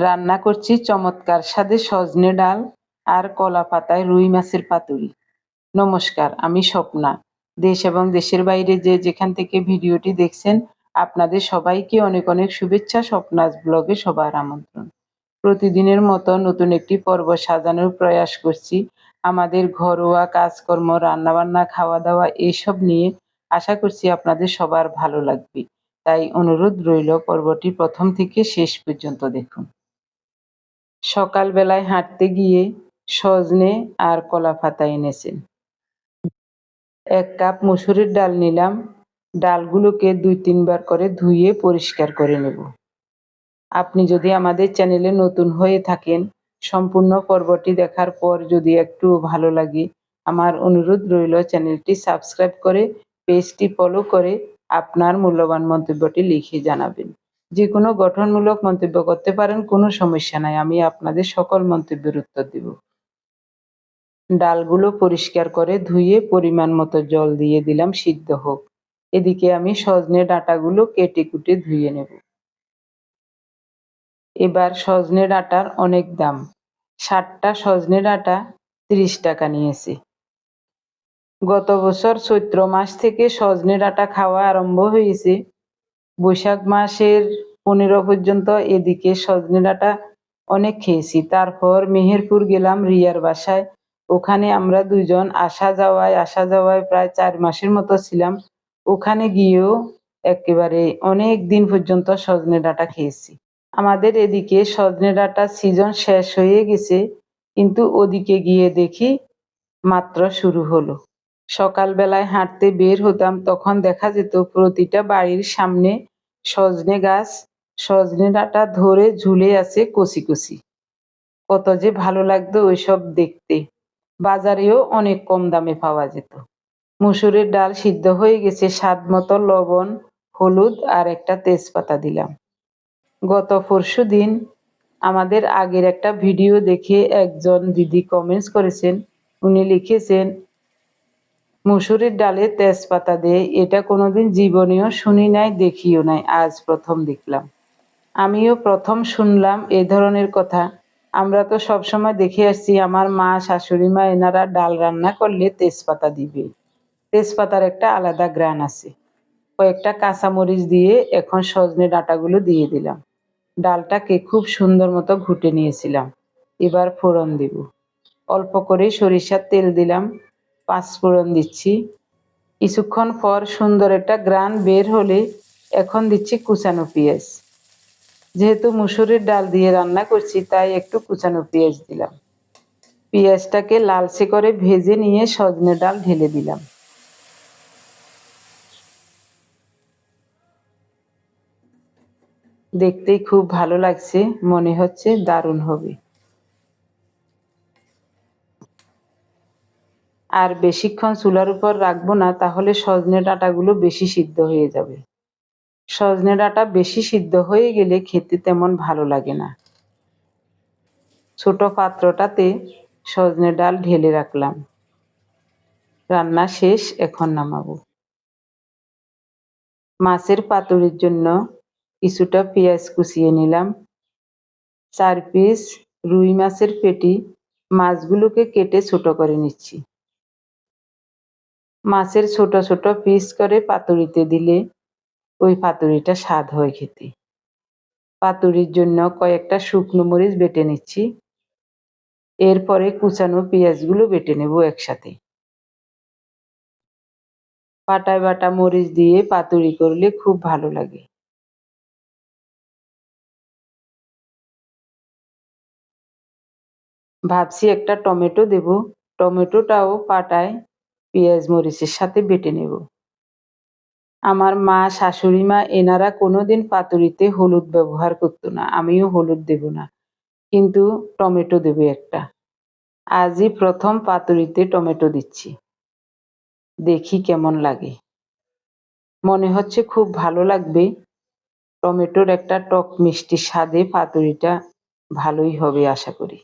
রান্না করছি চমৎকার স্বাদে সজনে ডাল আর কলা পাতায় রুই মাছের পাতুরি। নমস্কার, আমি স্বপ্না। দেশ এবং দেশের বাইরে যে যেখান থেকে ভিডিওটি দেখছেন, আপনাদের সবাইকে অনেক অনেক শুভেচ্ছা স্বপ্নাজ ব্লগে সবার আমন্ত্রণ। প্রতিদিনের মতো নতুন একটি পর্ব সাজানোর প্রয়াস করছি। আমাদের ঘরোয়া কাজকর্ম, রান্নাবান্না খাওয়া দাওয়া এসব নিয়ে আশা করছি আপনাদের সবার ভালো লাগবে। তাই অনুরোধ রইল পর্বটি প্রথম থেকে শেষ পর্যন্ত দেখুন। সকালবেলায় হাঁটতে গিয়ে সজনে আর কলা পাতা এনেছেন। এক কাপ মুসুরির ডাল নিলাম। ডালগুলোকে দুই তিনবার করে ধুয়ে পরিষ্কার করে নেব। আপনি যদি আমাদের চ্যানেলে নতুন হয়ে থাকেন, সম্পূর্ণ পর্বটি দেখার পর যদি একটু ভালো লাগে, আমার অনুরোধ রইল চ্যানেলটি সাবস্ক্রাইব করে, পেজটি ফলো করে আপনার মূল্যবান মন্তব্যটি লিখে জানাবেন। যে কোনো গঠনমূলক মন্তব্য করতে পারেন, কোনো সমস্যা নাই। আমি আপনাদের সকল মন্তব্যের উত্তর দেব। ডালগুলো পরিষ্কার করে ধুয়ে পরিমাণ মতো জল দিয়ে দিলাম, সিদ্ধ হোক। এদিকে আমি সজনে ডাঁটাগুলো কেটে কুটে ধুয়ে নেব। এবার সজনে ডাঁটার অনেক দাম। ষাটটা সজনে ডাঁটা তিরিশ টাকা নিয়েছে। গত বছর চৈত্র মাস থেকে সজনে ডাঁটা খাওয়া আরম্ভ হয়েছে। বৈশাখ মাসের পনেরো পর্যন্ত এদিকে সজনে ডাঁটা অনেক খেয়েছি। তারপর মেহেরপুর গেলাম রিয়ার বাসায়। ওখানে আমরা দুজন আসা যাওয়ায় আসা যাওয়ায় প্রায় চার মাসের মতো ছিলাম। ওখানে গিয়েও একেবারে অনেক দিন পর্যন্ত সজনে ডাঁটা খেয়েছি। আমাদের এদিকে সজনে ডাঁটার সিজন শেষ হয়ে গেছে, কিন্তু ওদিকে গিয়ে দেখি মাত্র শুরু হলো। সকালবেলায় হাঁটতে বের হতাম, তখন দেখা যেত প্রতিটা বাড়ির সামনে সজনে গাছ সজনে ডাঁটা ধরে ঝুলে আছে কচি কচি কত যে ভালো লাগতো ওইসব দেখতে। বাজারেও অনেক কম দামে পাওয়া যেত। মুসুরের ডাল সিদ্ধ হয়ে গেছে, স্বাদ মতো লবণ, হলুদ আর একটা তেজপাতা দিলাম। গত পরশু দিন আমাদের আগের একটা ভিডিও দেখে একজন দিদি কমেন্টস করেছেন। উনি লিখেছেন, মুসুরির ডালে তেজপাতা দেয় এটা কোনোদিন জীবনেও শুনি নাই, দেখিও নাই, আজ প্রথম দেখলাম। আমিও প্রথম শুনলাম এ ধরনের কথা। আমরা তো সবসময় দেখে আসছি, আমার মা, শাশুড়ি মা এনারা ডাল রান্না করলে তেজপাতা দিবে। তেজপাতার একটা আলাদা গ্রান আছে। কয়েকটা কাঁচামরিচ দিয়ে এখন সজনে ডাঁটাগুলো দিয়ে দিলাম। ডালটাকে খুব সুন্দর মতো ঘুটে নিয়েছিলাম। এবার ফোড়ন দেব। অল্প করে সরিষার তেল দিলাম। পাঁচ ফোড়ন দিচ্ছি। কিছুক্ষণ পর সুন্দর একটা গ্রান বের হলে এখন দিচ্ছি কুচানো পেঁয়াজ। যেহেতু মুসুরির ডাল দিয়ে রান্না করছি, তাই একটু কুচানো পেঁয়াজ দিলাম। পেঁয়াজটাকে লালচে করে ভেজে নিয়ে সজনে ডাল ঢেলে দিলাম। দেখতেই খুব ভালো লাগছে, মনে হচ্ছে দারুণ হবে। আর বেশিক্ষণ চুলার উপর রাখব না, তাহলে সজনে ডাঁটাগুলো বেশি সিদ্ধ হয়ে যাবে। সজনে ডাঁটা বেশি সিদ্ধ হয়ে গেলে খেতে তেমন ভালো লাগে না। ছোট পাত্রটাতে সজনে ডাল ঢেলে রাখলাম। রান্না শেষ, এখন নামাবো। মাছের পাতুরির জন্য কিছুটা পেঁয়াজ কুচিয়ে নিলাম। চার পিস রুই মাছের পেটি মাছগুলোকে কেটে ছোট করে নিচ্ছি। মাছের ছোট ছোট পিস করে পাতুরিতে দিলে ওই পাতুরিটা স্বাদ হয় খেতে। পাতুরির জন্য কয়েকটা শুকনো মরিচ বেটে নিচ্ছি। এরপরে কুচানো পেঁয়াজগুলো বেটে নেব একসাথে। পাটায় বাটা মরিচ দিয়ে পাতুরি করলে খুব ভালো লাগে। ভাবছি একটা টমেটো দেব। টমেটোটাও পাটায় পেঁয়াজ মরিচের সাথে বেটে নেব। আমার মা, শাশুড়ি মা, এনারা কোনোদিন পাতুরিতে হলুদ ব্যবহার করতো না। আমিও হলুদ দেব না, কিন্তু টমেটো দেবে একটা। আজই প্রথম পাতুরিতে টমেটো দিচ্ছি। দেখি কেমন লাগে। মনে হচ্ছে খুব ভালো লাগবে। টমেটোর একটা টক মিষ্টি স্বাদে পাতুরিটা ভালোই হবে আশা করি।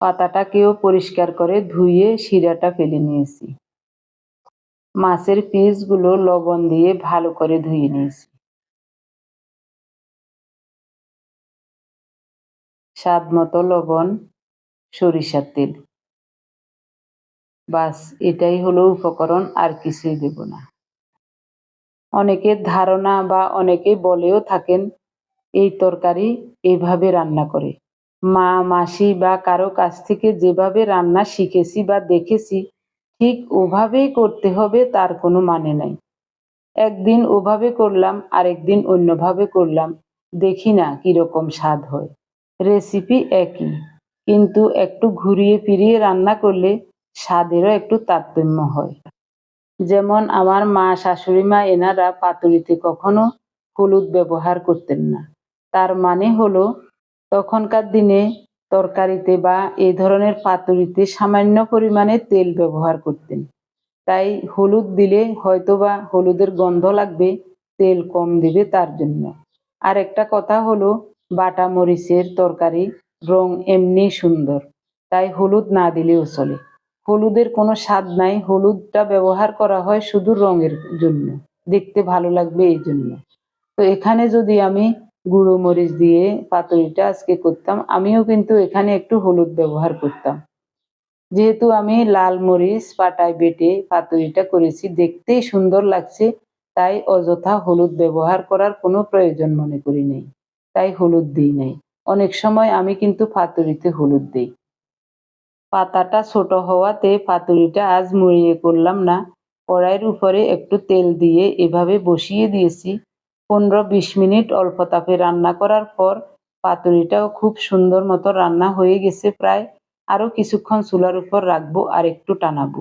পাতাটাকেও পরিষ্কার করে ধুয়ে শিরাটা ফেলে নিয়েছি। মাছের পিসগুলো লবণ দিয়ে ভালো করে ধুয়ে নিয়েছি। স্বাদ মতো লবণ, সরিষার তেল। বাস, এটাই হলো উপকরণ, আর কিছুই দেব না। অনেকের ধারণা বা অনেকে বলেও থাকেন, এই তরকারি এইভাবে রান্না করে। মা, মাসি বা কারও কাছ থেকে যেভাবে রান্না শিখেছি বা দেখেছি ঠিক ওভাবেই করতে হবে তার কোনো মানে নাই। একদিন ওভাবে করলাম, আরেকদিন অন্যভাবে করলাম। দেখি না কীরকম স্বাদ হয়। রেসিপি একই, কিন্তু একটু ঘুরিয়ে ফিরিয়ে রান্না করলে স্বাদেরও একটু তারতম্য হয়। যেমন আমার মা, শাশুড়ি মা, এনারা পাতুরিতে কখনো হলুদ ব্যবহার করতেন না। তার মানে হলো, তখনকার দিনে তরকারিতে বা এই ধরনের পাতুরিতে সামান্য পরিমাণে তেল ব্যবহার করতেন। তাই হলুদ দিলে হয়তোবা হলুদের গন্ধ লাগবে, তেল কম দিবে তার জন্য। আর একটা কথা হলো, বাটা মরিচের তরকারি রং এমনি সুন্দর, তাই হলুদ না দিলেও চলে। হলুদের কোনো স্বাদ নাই, হলুদটা ব্যবহার করা হয় শুধু রঙের জন্য। দেখতে ভালো লাগবে এই জন্য। তো এখানে যদি আমি গুঁড়ো মরিচ দিয়ে পাতুরিটা আজকে করতাম। আমিও কিন্তু এখানে একটু হলুদ ব্যবহার করতাম। যেহেতু আমি লাল মরিচ পাটায় বেটে পাতুরিটা করেছি, দেখতেই সুন্দর লাগছে। তাই অযথা হলুদ ব্যবহার করার কোনো প্রয়োজন মনে করি নেই। তাই হলুদ দিই নাই। অনেক সময় আমি কিন্তু পাতুরিতে হলুদ দিই। পাতাটা ছোট হওয়াতে পাতুরিটা আজ মুড়িয়ে করলাম না। কড়াইয়ের উপরে একটু তেল দিয়ে এভাবে বসিয়ে দিয়েছি। পনেরো বিশ মিনিট অল্প তাপে রান্না করার পর পাতুরিটাও খুব সুন্দর মতো রান্না হয়ে গেছে প্রায়। আরও কিছুক্ষণ চুলার উপর রাখব আর একটু টানাবো।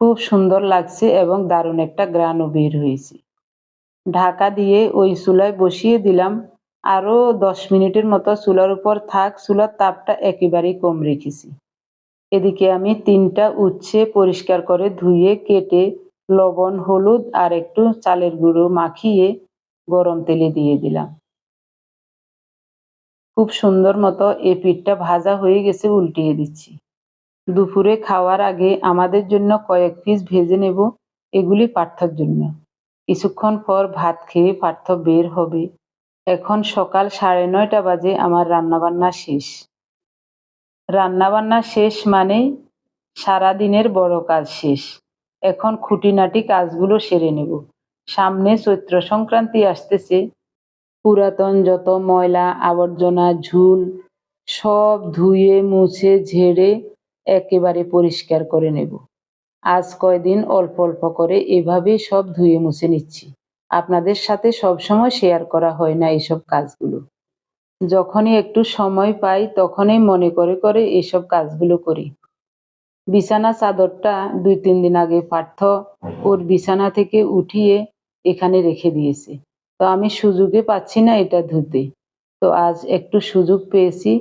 খুব সুন্দর লাগছে এবং দারুণ একটা গ্রানও বের হয়েছে। ঢাকা দিয়ে ওই চুলায় বসিয়ে দিলাম। আরও দশ মিনিটের মতো চুলার উপর থাক, চুলার তাপটা একেবারেই কম রেখেছি। এদিকে আমি তিনটা উচ্ছে পরিষ্কার করে ধুয়ে কেটে লবণ, হলুদ আর একটু চালের গুঁড়ো মাখিয়ে গরম তেলে দিয়ে দিলাম। খুব সুন্দর মতো এ পিঠটা ভাজা হয়ে গেছে, উল্টিয়ে দিচ্ছি। দুপুরে খাওয়ার আগে আমাদের জন্য কয়েক পিস ভেজে নেব, এগুলি পার্থর জন্য। কিছুক্ষণ পর ভাত খেয়ে পার্থ বের হবে। এখন সকাল সাড়ে নয়টা বাজে, আমার রান্নাবান্না শেষ। রান্নাবান্না শেষ মানেই সারাদিনের বড় কাজ শেষ। এখন খুঁটিনাটি কাজগুলো সেরে নেব। সামনে চৈত্র সংক্রান্তি আসতেছে। পুরাতন যত ময়লা, আবর্জনা, ঝুল, সব ধুয়ে, মুছে, ঝেড়ে একেবারে পরিষ্কার করে নেব। আজ কয়দিন অল্প অল্প করে এভাবেই সব ধুয়ে, মুছে নিচ্ছি। আপনাদের সাথে সবসময় শেয়ার করা হয় না এইসব কাজগুলো। যখনই একটু সময় পাই, তখনই মনে করে করে এসব কাজগুলো করি। বিছানা চাদরটা দুই তিন দিন আগে পার্থ ওর বিছানা থেকে উঠিয়ে এখানে রেখে দিয়েছে। তো আমি সুযোগে পাচ্ছি না এটা ধুতে। তো আজ একটু সুযোগ পেয়েছি।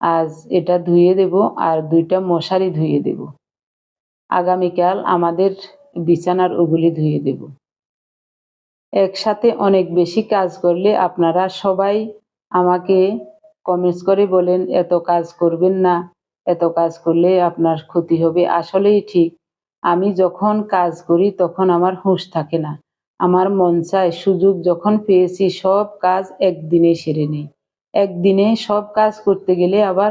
আজ এটা ধুয়ে দেব আর দুইটা মশারি ধুয়ে দেব। আগামীকাল আমাদের বিছানার ওগুলি ধুয়ে দেব। একসাথে অনেক বেশি কাজ করলে আপনারা সবাই আমাকে কমেন্টস করে বলেন, এত কাজ করবেন না। এত কাজ করলে আপনার ক্ষতি হবে। আসলেই ঠিক। আমি যখন কাজ করি তখন আমার হুঁশ থাকে না। আমার মন চায় সুযোগ যখন পেয়েছি সব কাজ একদিনে সেরে নেই। একদিনে সব কাজ করতে গেলে আবার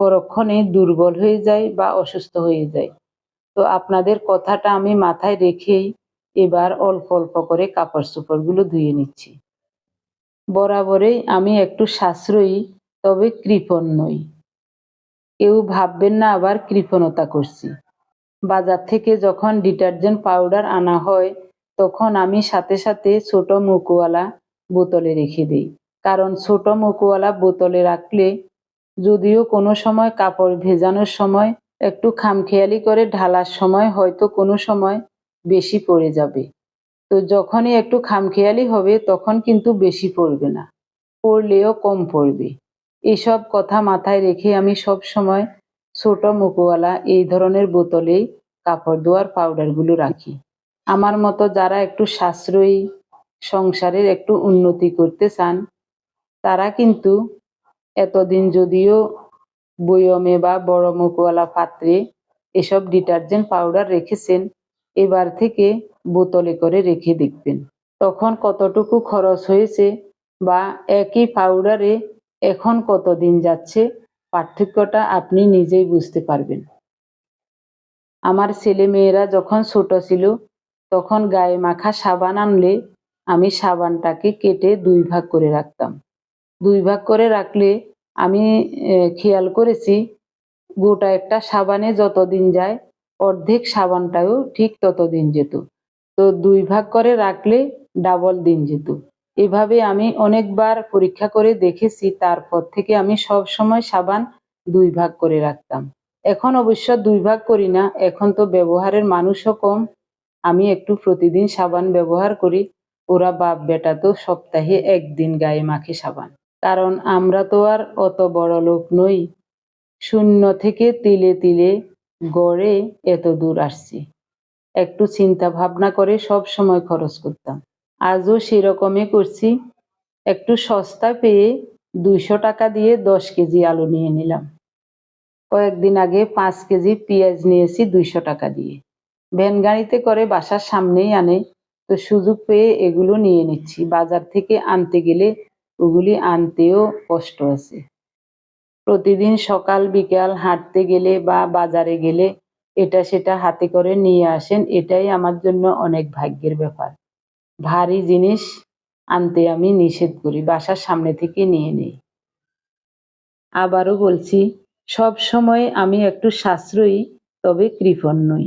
পরক্ষণে দুর্বল হয়ে যায় বা অসুস্থ হয়ে যায় তো আপনাদের কথাটা আমি মাথায় রেখেই এবার অল্প অল্প করে কাপড় চোপড়গুলো ধুয়ে নিচ্ছি। বরাবরেই আমি একটু সাশ্রয়ী, তবে কৃপণ নই। কেউ ভাববেন না আবার কৃপণতা করছি। বাজার থেকে যখন ডিটারজেন্ট পাউডার আনা হয়, তখন আমি সাথে সাথে ছোট মুখওয়ালা বোতলে রেখে দিই। কারণ ছোট মুখওয়ালা বোতলে রাখলে যদিও কোনো সময় কাপড় ভেজানোর সময় একটু খামখেয়ালি করে ঢালার সময় হয়তো কোনো সময় বেশি পড়ে যাবে। তো যখনই একটু খামখেয়ালি হবে, তখন কিন্তু বেশি পড়বে না। পড়লেও কম পড়বে। এসব কথা মাথায় রেখে আমি সব সময় ছোট মুখওয়ালা, এই ধরনের বোতলেই কাপড় ধোয়ার পাউডারগুলো রাখি। আমার মতো যারা একটু সাশ্রয়ী সংসারের একটু উন্নতি করতে চান, তারা কিন্তু এতদিন যদিও বয়মে বা বড় মুখওয়ালা পাত্রে এসব ডিটারজেন্ট পাউডার রেখেছেন, এবার থেকে বোতলে করে রেখে দেখবেন। তখন কতটুকু খরচ হয়েছে বা একই পাউডারে এখন কত দিন যাচ্ছে? পার্থক্যটা আপনি নিজেই বুঝতে পারবেন। আমার ছেলে মেয়েরা যখন ছোট ছিল, তখন গায়ে মাখা সাবান আনলে আমি সাবানটাকে কেটে দুই ভাগ করে রাখতাম। দুই ভাগ করে রাখলে আমি খেয়াল করেছি, গোটা একটা সাবানে যতদিন যায়, অর্ধেক সাবানটাও ঠিক ততদিন যেত। তো দুই ভাগ করে রাখলে ডাবল দিন যেত। এভাবে আমি অনেকবার পরীক্ষা করে দেখেছি, তারপর থেকে আমি সব সময় সাবান দুই ভাগ করে রাখতাম। এখন অবশ্য দুই ভাগ করি না, এখন তো ব্যবহারের মানুষও কম। আমি একটু প্রতিদিন সাবান ব্যবহার করি, ওরা বাপ বেটা তো সপ্তাহে একদিন গায়ে মাখে সাবান। কারণ আমরা তো আর অত বড় লোক নই, শূন্য থেকে তিলে তিলে গড়ে এত দূর আসছি। একটু চিন্তা ভাবনা করে সব সময় খরচ করতাম। আজও সেরকমই করছি। একটু সস্তা পেয়ে দুইশো টাকা দিয়ে দশ কেজি আলু নিয়ে নিলাম। কয়েকদিন আগে পাঁচ কেজি পেঁয়াজ নিয়েছি দুইশো টাকা দিয়ে। ভ্যান গাড়িতে করে বাসার সামনেই আনে, তো সুযোগ পেয়ে এগুলো নিয়ে নিচ্ছি। বাজার থেকে আনতে গেলে ওগুলি আনতেও কষ্ট আছে। প্রতিদিন সকাল, বিকাল হাঁটতে গেলে বা বাজারে গেলে এটা সেটা হাতে করে নিয়ে আসেন, এটাই আমার জন্য অনেক ভাগ্যের ব্যাপার। ভারী জিনিস আনতে আমি নিষেধ করি, বাসার সামনে থেকে নিয়ে নেই। আবারও বলছি, সব সময় আমি একটু সাশ্রয়ী, তবে কৃপণ নই।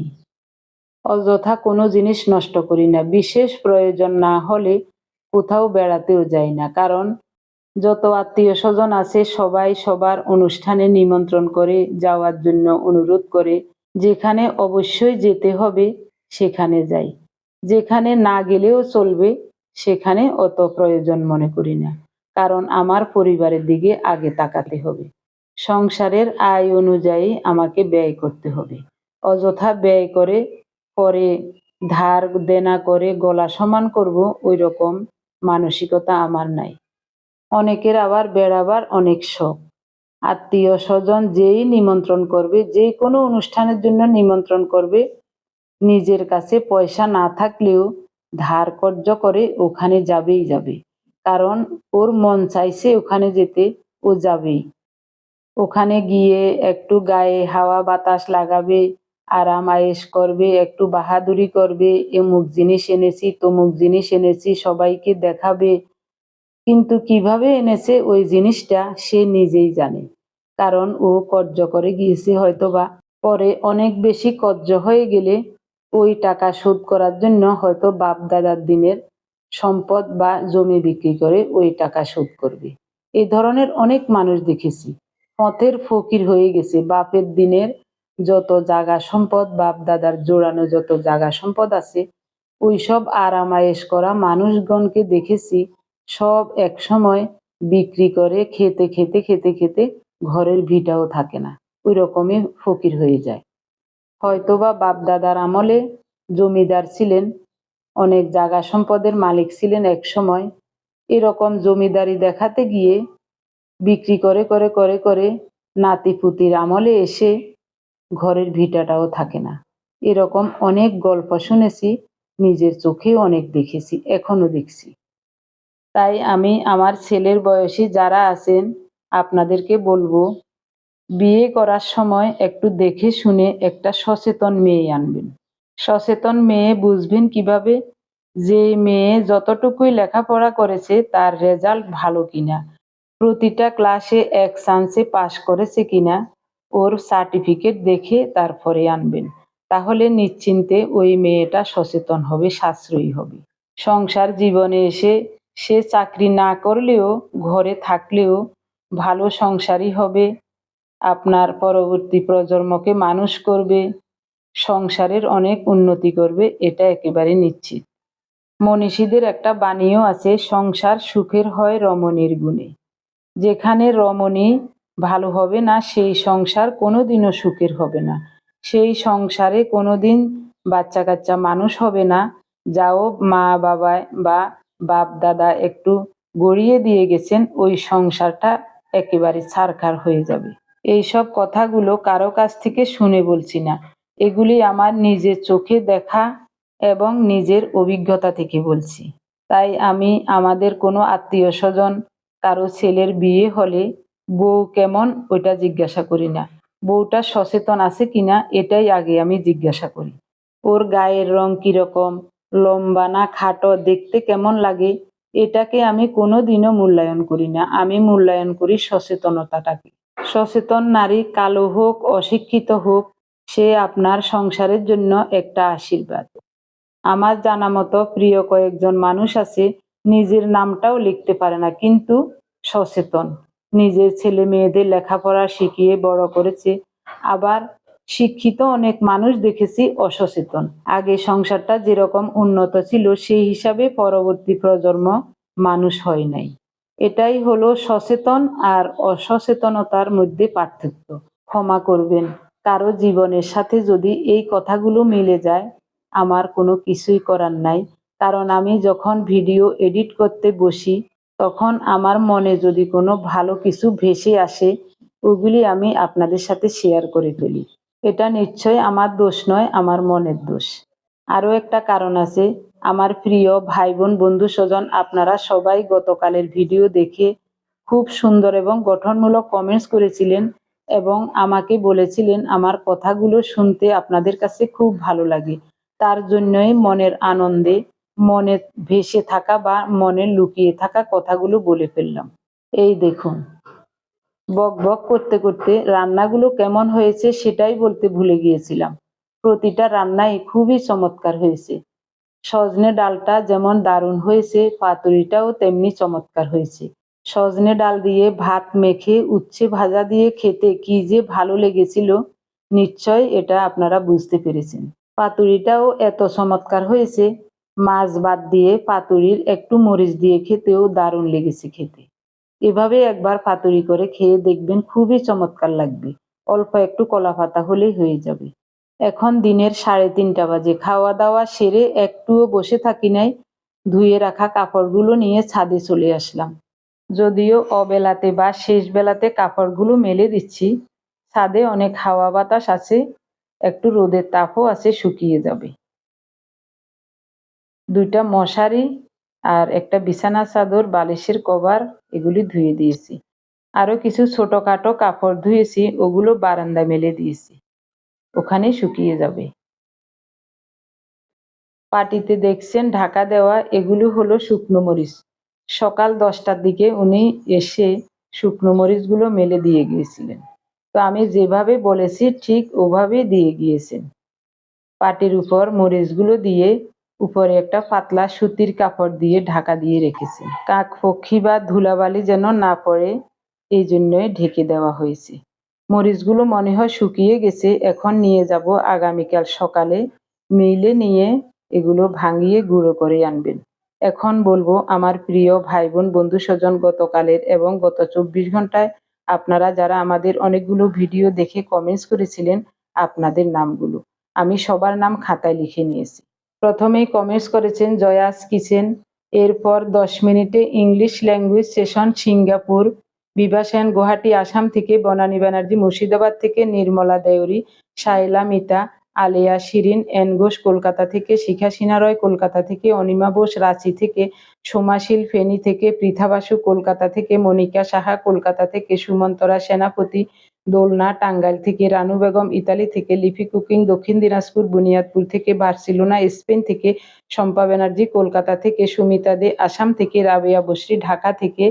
অযথা কোনো জিনিস নষ্ট করি না, বিশেষ প্রয়োজন না হলে কোথাও বেড়াতেও যাই না, কারণ যত আত্মীয় স্বজন আছে, সবাই সবার অনুষ্ঠানে নিমন্ত্রণ করে, যাওয়ার জন্য অনুরোধ করে, যেখানে অবশ্যই যেতে হবে, সেখানে যাই। যেখানে না গেলেও চলবে, সেখানে অত প্রয়োজন মনে করি না, কারণ আমার পরিবারের দিকে আগে তাকাতে হবে। সংসারের আয় অনুযায়ী আমাকে ব্যয় করতে হবে। অযথা ব্যয় করে, পরে ধার দেনা করে গলা সমান করব ওই রকম মানসিকতা আমার নাই। অনেকের আবার বেড়াবার অনেক শখ। আত্মীয় স্বজন যেই নিমন্ত্রণ করবে যে কোনো অনুষ্ঠানের জন্য নিমন্ত্রণ করবে নিজের কাছে পয়সা না থাকলেও ধার কর্য করে ওখানে যাবেই যাবে। কারণ ওর মন চাইছে ওখানে যেতে, ও যাবেই। ওখানে গিয়ে একটু গায়ে হাওয়া বাতাস লাগাবে, আরাম আয়েশ করবে, একটু বাহাদুরি করবে এমুক জিনিস এনেছি, তমুক জিনিস এনেছি, সবাইকে দেখাবে। কিন্তু কীভাবে এনেছে ওই জিনিসটা সে নিজেই জানে। কারণ ও কর্য করে গিয়েছে হয়তোবা। পরে অনেক বেশি কর্য হয়ে গেলে ওই টাকা শোধ করার জন্য হয়তো বাপ দাদার দিনের সম্পদ বা জমি বিক্রি করে ওই টাকা শোধ করবে। এই ধরনের অনেক মানুষ দেখেছি। পথের ফকির হয়ে গেছে। বাপের দিনের যত জাগা সম্পদ বাপ দাদার জোড়ানো যত জাগা সম্পদ আছে ওই সব আরামায়েশ করা মানুষগণকে দেখেছি সব এক সময় বিক্রি করে খেতে খেতে খেতে খেতে ঘরের ভিটাও থাকে না। ওই রকমই ফকির হয়ে যায়। হয়তোবা বাপ দাদার আমলে জমিদার ছিলেন, অনেক জাগা সম্পদের মালিক ছিলেন এক সময়। এরকম জমিদারি দেখাতে গিয়ে বিক্রি করে করে করে করে নাতি পুতির আমলে এসে ঘরের ভিটাটাও থাকে না। এরকম অনেক গল্প শুনেছি, নিজের চোখেও অনেক দেখেছি, এখনও দেখছি। তাই আমি আমার ছেলের বয়সী যারা আছেন, আপনাদেরকে বলব বিয়ে করার সময় একটু দেখে শুনে একটা সচেতন মেয়ে আনবেন। সচেতন মেয়ে বুঝবেন কীভাবে যে মেয়ে যতটুকুই লেখাপড়া করেছে তার রেজাল্ট ভালো কিনা, প্রতিটা ক্লাসে এক চান্সে পাশ করেছে কিনা, ওর সার্টিফিকেট দেখে তারপরে আনবেন। তাহলে নিশ্চিন্তে ওই মেয়েটা সচেতন হবে, সাশ্রয়ী হবে। সংসার জীবনে এসে সে চাকরি না করলেও, ঘরে থাকলেও ভালো সংসারই হবে আপনার পরবর্তী প্রজন্মকে মানুষ করবে, সংসারের অনেক উন্নতি করবে, এটা একেবারে নিশ্চিত। মনীষীদের একটা বাণীও আছে, সংসার সুখের হয় রমণীর গুণে। যেখানে রমণী ভালো হবে না, সেই সংসার কোনোদিনও সুখের হবে না। সেই সংসারে কোনোদিন বাচ্চা কাচ্চা মানুষ হবে না, যাও মা বাবায় বা বাপ দাদা একটু গড়িয়ে দিয়ে গেছেন, ওই সংসারটা একেবারে ছারখার হয়ে যাবে। এইসব কথাগুলো কারও কাছ থেকে শুনে বলছি না। এগুলি আমার নিজের চোখে দেখা এবং নিজের অভিজ্ঞতা থেকে বলছি। তাই আমি আমাদের কোনো আত্মীয় স্বজন কারও ছেলের বিয়ে হলে বউ কেমন ওইটা জিজ্ঞাসা করি না। বউটা সচেতন আছে কিনা এটাই আগে আমি জিজ্ঞাসা করি। ওর গায়ের রং কীরকম, লম্বা না খাটো, দেখতে কেমন লাগে, এটাকে আমি কোনো দিনও মূল্যায়ন করি না। আমি মূল্যায়ন করি সচেতনতাটাকে। সচেতন নারী কালো হোক, অশিক্ষিত হোক, সে আপনার সংসারের জন্য একটা আশীর্বাদ। আমার জানা মতো প্রিয় কয়েকজন মানুষ আছে, নিজের নামটাও লিখতে পারে না, কিন্তু সচেতন। নিজের ছেলে মেয়েদের লেখাপড়া শিখিয়ে বড় করেছে। আবার শিক্ষিত অনেক মানুষ দেখেছি অসচেতন। আগে সংসারটা যেরকম উন্নত ছিল, সেই হিসাবে পরবর্তী প্রজন্ম মানুষ হয় নাই। এটাই হলো সচেতন আর অসচেতনতার মধ্যে পার্থক্য। ক্ষমা করবেন। কারও জীবনের সাথে যদি এই কথাগুলো মিলে যায়, আমার কোনো কিছুই করার নাই। কারণ আমি যখন ভিডিও এডিট করতে বসি, তখন আমার মনে যদি কোনো ভালো কিছু ভেসে আসে, ওগুলি আমি আপনাদের সাথে শেয়ার করে ফেলি। এটা নিশ্চয় আমার দোষ নয়, আমার মনের দোষ। আরও একটা কারণ আছে আমার প্রিয় ভাই বোন বন্ধু স্বজন, আপনারা সবাই গতকালের ভিডিও দেখে খুব সুন্দর এবং গঠনমূলক কমেন্টস করেছিলেন এবং আমাকে বলেছিলেন আমার কথাগুলো শুনতে আপনাদের কাছে খুব ভালো লাগে। তার জন্যই মনের আনন্দে, মনে ভেসে থাকা বা মনে লুকিয়ে থাকা কথাগুলো বলে ফেললাম। এই দেখুন, বক বক করতে করতে রান্নাগুলো কেমন হয়েছে সেটাই বলতে ভুলে গিয়েছিলাম। প্রতিটা রান্নাই খুবই চমৎকার হয়েছে। সজনে ডালটা যেমন দারুণ হয়েছে, পাতুরিটাও তেমনি চমৎকার হয়েছে। সজনে ডাল দিয়ে ভাত মেখে উচ্ছে ভাজা দিয়ে খেতে কি যে ভালো লেগেছিল, নিশ্চয় এটা আপনারা বুঝতে পেরেছেন। পাতুরিটাও এত চমৎকার হয়েছে, মাছ বাদ দিয়ে পাতুরির একটু মরিচ দিয়ে খেতেও দারুণ লেগেছে খেতে। এভাবে একবার পাতুরি করে খেয়ে দেখবেন খুবই চমৎকার লাগবে। অল্প একটু কলা পাতা হলেই হয়ে যাবে। এখন দিনের সাড়ে তিনটা বাজে। খাওয়া দাওয়া সেরে একটুও বসে থাকি নাই, ধুয়ে রাখা কাপড়গুলো নিয়ে ছাদে চলে আসলাম। যদিও অবেলাতে বা শেষ বেলাতে কাপড়গুলো মেলে দিচ্ছি, ছাদে অনেক হাওয়া বাতাস আছে, একটু রোদের তাপও আছে, শুকিয়ে যাবে। দুইটা মশারি আর একটা বিছানা, চাদর, বালিশের কভার, এগুলি ধুয়ে দিয়েছি। আরও কিছু ছোটোখাটো কাপড় ধুয়েছি, ওগুলো বারান্দায় মেলে দিয়েছি। ওখানে শুকিয়ে যাবে। পাটিতে দেখছেন ঢাকা দেওয়া এগুলো হলো শুকনো মরিচ। সকাল দশটার দিকে উনি এসে শুকনো মরিচগুলো মেলে দিয়ে গিয়েছিলেন। তো আমি যেভাবে বলেছি ঠিক ওভাবে দিয়ে গিয়েছেন। পাটির উপর মরিচগুলো দিয়ে উপরে একটা পাতলা সুতির কাপড় দিয়ে ঢাকা দিয়ে রেখেছেন। কাক পক্ষী বা ধুলাবালি যেন না পড়ে, এই জন্যই ঢেকে দেওয়া হয়েছে। মরিচগুলো মনে হয় শুকিয়ে গেছে, এখন নিয়ে যাব আগামীকাল সকালে। মিলে নিয়ে এগুলো ভাঙিয়ে গুঁড়ো করে আনবেন। এখন বলব, আমার প্রিয় ভাই বোন বন্ধু স্বজন গতকালের এবং গত চব্বিশ ঘন্টায় আপনারা যারা আমাদের অনেকগুলো ভিডিও দেখে কমেন্টস করেছিলেন, আপনাদের নামগুলো। আমি সবার নাম খাতায় লিখে নিয়েছি। প্রথমেই কমেন্টস করেছেন জয়াস কিচেন। এরপর দশ মিনিটে English language session Singapore. Bibha Sen Guwahati, Assam থেকে বনানী ব্যানার্জি, মুর্শিদাবাদ থেকে নির্মলা দেউরি শাইলা মিতা, আলেয়া শিরিন, এন ঘোষ কলকাতা থেকে শিখা সিনহা রয় কলকাতা থেকে অনিমা বোস, রাঁচি থেকে সোমাশীল ফেনী থেকে পৃথা বাসু, কলকাতা থেকে মনিকা সাহা, কলকাতা থেকে সুমন্তরা সেনাপতি, দোলনা টাঙ্গাইল থেকে রানু বেগম, ইতালি থেকে লিপি কুকিং, দক্ষিণ দিনাজপুর, বুনিয়াদপুর থেকে বার্সিলোনা, স্পেন থেকে শম্পা ব্যানার্জি, কলকাতা থেকে সুমিতা দে, আসাম থেকে রাবেয়া বসরি ঢাকা থেকে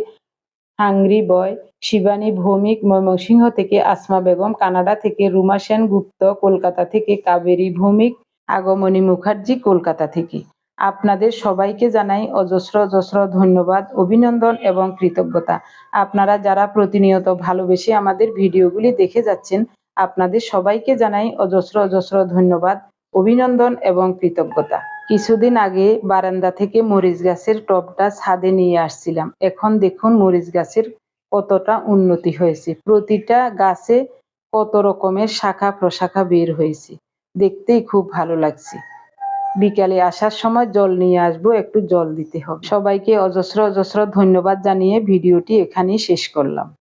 হাংরি বয়, শিবানী ভৌমিক, ময়মনসিংহ থেকে আসমা বেগম, কানাডা থেকে রুমা সেন গুপ্ত, কলকাতা থেকে কাবেরী ভৌমিক, আগমনী মুখার্জি কলকাতা থেকে। আপনাদের সবাইকে জানাই অজস্র অজস্র ধন্যবাদ, অভিনন্দন এবং কৃতজ্ঞতা। আপনারা যারা প্রতিনিয়ত ভালোবেসে আমাদের ভিডিওগুলি দেখে যাচ্ছেন, আপনাদের সবাইকে জানাই অজস্র অজস্র ধন্যবাদ, অভিনন্দন এবং কৃতজ্ঞতা। কিছুদিন আগে বারান্দা থেকে মরিচ গাছের টবটা ছাদে নিয়ে আসছিলাম। এখন দেখুন মরিচ গাছের কতটা উন্নতি হয়েছে। প্রতিটা গাছে কত রকমের শাখা প্রশাখা বের হয়েছে। দেখতেই খুব ভালো লাগছে। বিকালে আসার সময় জল নিয়ে আসব, একটু জল দিতে হবে। সবাইকে অজস্র অজস্র ধন্যবাদ জানিয়ে ভিডিওটি এখানেই শেষ করলাম।